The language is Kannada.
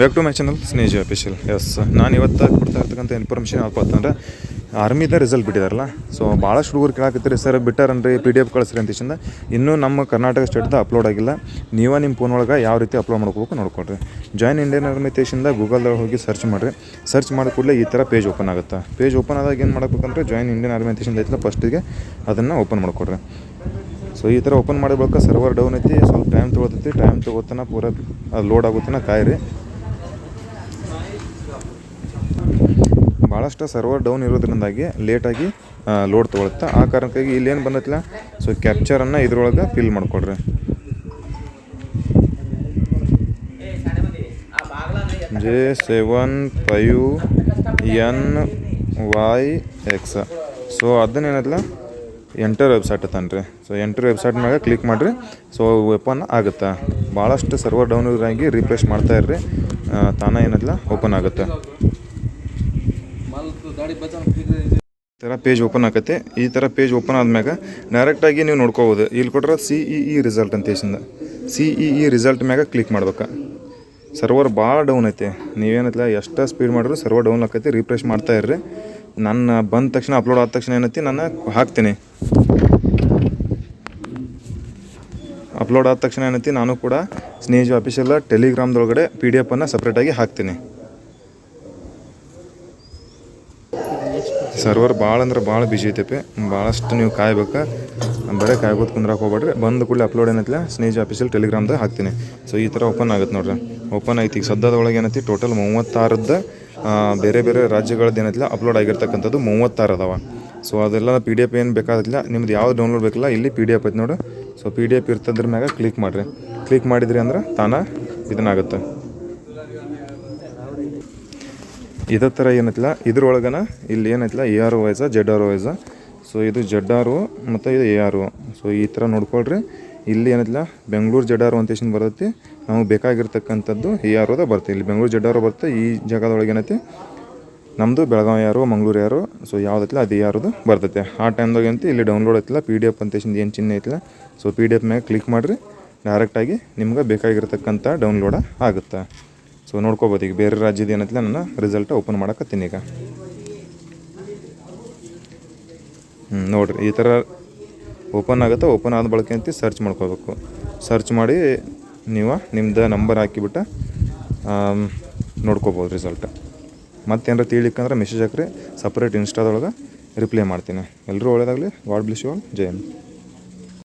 ಬ್ಯಾಕ್ ಟು ಮೈ ಚಾನಲ್ ಸ್ನೇಜ್ ಅಫಿಷಿಯಲ್ ಎಸ್ ನಾನು ಇವತ್ತು ಕೊಡ್ತಾ ಇರ್ತಕ್ಕಂಥ ಇನ್ಫಾರ್ಮೇಷನ್ ಯಾವಪ್ಪ ಅಂತಂದ್ರೆ ಆರ್ಮಿದ ರಿಸಲ್ಟ್ ಬಿಟ್ಟಿದಾರಲ್ಲ. ಸೊ ಭಾಳಷ್ಟು ಹುಡುಗರು ಕೇಳಾಕತ್ತೀರಿ ಸರ್ ಬಿಟ್ಟಾರನ್ರಿ ಪಿ ಡಿ ಎಫ್ ಕಳಿಸ್ರಿ ಅಂತಿಸಿಂದ ಇನ್ನೂ ನಮ್ಮ ಕರ್ನಾಟಕ ಸ್ಟೇಟ್ದ ಅಪ್ಲೋಡ್ ಆಗಿಲ್ಲ. ನೀವೇ ನಿಮ್ಮ ಫೋನ್ ಒಳಗೆ ಯಾವ ರೀತಿ ಅಪ್ಲೋಡ್ ಮಾಡ್ಕೋಬೇಕು ನೋಡ್ಕೊಳ್ರಿ. ಜಾಯ್ನ್ ಇಂಡಿಯನ್ ಆರ್ಮಿ ತೇಷಿಂದ ಗೂಗಲ್ದಾಗ ಹೋಗಿ ಸರ್ಚ್ ಮಾಡಿರಿ. ಸರ್ಚ್ ಮಾಡಿದ ಕೂಡಲೇ ಈ ಥರ ಪೇಜ್ ಓಪನ್ ಆಗುತ್ತೆ. ಪೇಜ್ ಓಪನ್ ಆದಾಗ ಏನು ಮಾಡಬೇಕಂದ್ರೆ ಜಾಯಿನ್ ಇಂಡಿಯನ್ ಆರ್ಮಿ ತೇಷಿಂದ ಐತಲ್ಲ ಫಸ್ಟಿಗೆ ಅದನ್ನು ಓಪನ್ ಮಾಡ್ಕೊಡ್ರಿ. ಸೊ ಈ ಥರ ಓಪನ್ ಮಾಡಿದ ಬಳಿಕ ಸರ್ವರ್ ಡೌನ್ ಐತಿ. ಸ್ವಲ್ಪ ಟೈಮ್ ತೊಗೊತೈತಿ. ಟೈಮ್ ತೊಗೊತನ ಪೂರ ಲೋಡ್ ಆಗುತ್ತನ ಕಾಯಿರಿ. ಭಾಳಷ್ಟು ಸರ್ವರ್ ಡೌನ್ ಇರೋದ್ರಿಂದಾಗಿ ಲೇಟಾಗಿ ಲೋಡ್ ತೊಗೊಳುತ್ತೆ ಆ ಕಾರಣಕ್ಕಾಗಿ ಇಲ್ಲಿ ಏನು ಬಂದೈತಿಲ್ಲ? ಸೊ ಕ್ಯಾಪ್ಚರನ್ನು ಇದ್ರೊಳಗೆ ಫಿಲ್ ಮಾಡಿಕೊಡ್ರಿ. J seven five N Y X so ಅದನ್ನೇನೈತಿಲ್ಲ enter website ರೀ ಸೊ ಎಂಟರ್ ವೆಬ್ಸೈಟ್ ಮೇಲೆ ಕ್ಲಿಕ್ ಮಾಡಿರಿ. ಸೊ ಓಪನ್ ಆಗುತ್ತೆ? ಭಾಳಷ್ಟು ಸರ್ವರ್ ಡೌನ್ ಇರೋದಾಗಿ ರಿಫ್ರೆಶ್ ಮಾಡ್ತಾ ಇರ್ರಿ. ತಾನೇ ಏನಾಯ್ತಲ್ಲ ಓಪನ್ ಆಗುತ್ತೆ. ಈ ಥರ ಪೇಜ್ ಓಪನ್ ಆಕತ್ತೆ. ಈ ಥರ ಪೇಜ್ ಓಪನ್ ಆದ್ಮ್ಯಾಗ ಡೈರೆಕ್ಟಾಗಿ ನೀವು ನೋಡ್ಕೋಬೋದು. ಇಲ್ಲಿ ಕೊಟ್ರೆ ಸಿ ಇ ಇ ರಿಸಲ್ಟ್ ಅಂತ ಇಸಿಂದ ಸಿ ಇ ಇ ರಿಸಲ್ಟ್ ಮ್ಯಾಗ ಕ್ಲಿಕ್ ಮಾಡ್ಬೇಕು. ಸರ್ವರ್ ಭಾಳ ಡೌನ್ ಐತೆ. ನೀವೇನೈತಿಲ್ಲ ಎಷ್ಟು ಸ್ಪೀಡ್ ಮಾಡಿದ್ರು ಸರ್ವರ್ ಡೌನ್ ಆಕೈತಿ ರಿಫ್ರೆಶ್ ಮಾಡ್ತಾ ಇರ್ರಿ. ನನ್ನ ಬಂದ ತಕ್ಷಣ ಅಪ್ಲೋಡ್ ಆದ ತಕ್ಷಣ ಏನೈತಿ ನಾನು ಹಾಕ್ತೀನಿ. ಅಪ್ಲೋಡ್ ಆದ ತಕ್ಷಣ ಏನೈತಿ, ನಾನು ಕೂಡ ಸ್ನೇಜ್ ಆಫೀಸಲ್ಲ ಟೆಲಿಗ್ರಾಮ್ದೊಳಗಡೆ ಪಿ ಡಿ ಎಫನ್ನು ಸಪ್ರೇಟಾಗಿ ಹಾಕ್ತೀನಿ. ಸರ್ವರ್ ಭಾಳ ಅಂದ್ರೆ ಭಾಳ ಬಿಜಿ ಐತೆಪಿ ಭಾಳಷ್ಟು ನೀವು ಕಾಯ್ಬೇಕು. ಬರೀ ಕಾಯ್ಬೋದು ಕುಂದ್ರಕ್ಕೆ ಹೋಗ್ಬೇಡ್ರಿ. ಬಂದ ಕೂಡಲೇ ಅಪ್ಲೋಡ್ ಏನೈತಿಲ್ಲ ಸ್ನೇಜ್ ಆಫೀಸಲ್ಲಿ ಟೆಲಿಗ್ರಾಮ್ದಾಗ ಹಾಕ್ತೀನಿ. ಸೊ ಈ ಥರ ಓಪನ್ ಆಗುತ್ತೆ ನೋಡ್ರಿ. ಓಪನ್ ಐತಿ. ಈಗ ಸದ್ಯದೊಳಗೆ ಏನೈತಿ? ಟೋಟಲ್ ಮೂವತ್ತಾರದ್ದು ಬೇರೆ ಬೇರೆ ರಾಜ್ಯಗಳದ್ದು ಏನೈತಿಲ್ಲ ಅಪ್ಲೋಡ್ ಆಗಿರ್ತಕ್ಕಂಥದ್ದು ಮೂವತ್ತಾರು ಅದಾವ. ಸೊ ಅದೆಲ್ಲ ಪಿ ಡಿ ಎಫ್ ಏನು ಬೇಕಾದಿಲ್ಲ ನಿಮ್ದು ಯಾವ್ದು ಡೌನ್ಲೋಡ್ ಬೇಕಿಲ್ಲ, ಇಲ್ಲಿ ಪಿ ಡಿ ಎಫ್ ಐತೆ ನೋಡು. ಸೊ ಪಿ ಡಿ ಎಫ್ ಇರ್ತದ್ರ ಮ್ಯಾಗ ಕ್ಲಿಕ್ ಮಾಡಿರಿ. ಕ್ಲಿಕ್ ಮಾಡಿದ್ರಿ ಅಂದ್ರೆ ತಾನ ಇದನ್ನಾಗುತ್ತೆ ಇದೇ ಥರ ಏನೈತಿಲ್ಲ? ಇದ್ರೊಳಗನ ಇಲ್ಲಿ ಏನೈತಿಲ್ಲ? ಎ ಆರ್ ವೈಸ ಜೆಡ್ ಆರ್ ವೈಸ ಸೊ ಇದು ಜೆಡ್ ಆರ್ ಮತ್ತು ಇದು ಎ ಆರ್ ಸೊ ಈ ಥರ ನೋಡ್ಕೊಳ್ರಿ. ಇಲ್ಲಿ ಏನೈತಿಲ್ಲ? ಬೆಂಗಳೂರು ಜೆಡ್ ಆರ್ ಅಂತೇಶನ್ ಬರುತ್ತೆ. ನಮಗೆ ಬೇಕಾಗಿರ್ತಕ್ಕಂಥದ್ದು ಎ ಆರ್ ಒದ ಬರುತ್ತೆ. ಇಲ್ಲಿ ಬೆಂಗಳೂರು ಜೆಡ್ ಆರ್ ಬರುತ್ತೆ. ಈ ಜಾಗದೊಳಗೆ ಏನೈತಿ? ನಮ್ಮದು ಬೆಳಗಾವಿ ಯಾರು, ಮಂಗಳೂರು ಯಾರು. ಸೊ ಯಾವುದೈತಿಲ್ಲ? ಅದು ಯಾರದು ಬರ್ತೈತೆ. ಆ ಟೈಮ್ದಾಗ ಏನಂತ? ಇಲ್ಲಿ ಡೌನ್ಲೋಡ್ ಐತಿಲ್ಲ. ಪಿ ಡಿ ಎಫ್ ಅಂತೇಶಿಂದ ಏನು ಚಿಹ್ನೆ ಐತಿಲ್ಲ. ಸೊ ಪಿ ಡಿ ಎಫ್ ಮ್ಯಾಗೆ ಕ್ಲಿಕ್ ಮಾಡಿರಿ. ಡೈರೆಕ್ಟಾಗಿ ನಿಮ್ಗೆ ಬೇಕಾಗಿರ್ತಕ್ಕಂಥ ಡೌನ್ಲೋಡ ಆಗುತ್ತೆ. ಸೊ ನೋಡ್ಕೋಬೋದು. ಈಗ ಬೇರೆ ರಾಜ್ಯದ ಏನತ್ತಿಲ್ಲ ನನ್ನ ರಿಸಲ್ಟ್ ಓಪನ್ ಮಾಡಕತ್ತೀನಿ ಈಗ. ಹ್ಞೂ ನೋಡಿರಿ. ಈ ಥರ ಓಪನ್ ಆಗುತ್ತೆ ಓಪನ್ ಆದ ಬಳಕೆ ಅಂತ ಸರ್ಚ್ ಮಾಡ್ಕೋಬೇಕು. ಸರ್ಚ್ ಮಾಡಿ ನೀವು ನಿಮ್ದು ನಂಬರ್ ಹಾಕಿಬಿಟ್ಟು ನೋಡ್ಕೋಬೋದು ರಿಸಲ್ಟ್ ಮತ್ತೇನಾರ ತಿಳಿಕಂದ್ರೆ ಮೆಸೇಜ್ ಹಾಕ್ರಿ. ಸಪ್ರೇಟ್ ಇನ್ಸ್ಟಾದೊಳಗೆ ರಿಪ್ಲೈ ಮಾಡ್ತೀನಿ. ಎಲ್ಲರೂ ಒಳ್ಳೆಯದಾಗಲಿ god bless you all Jai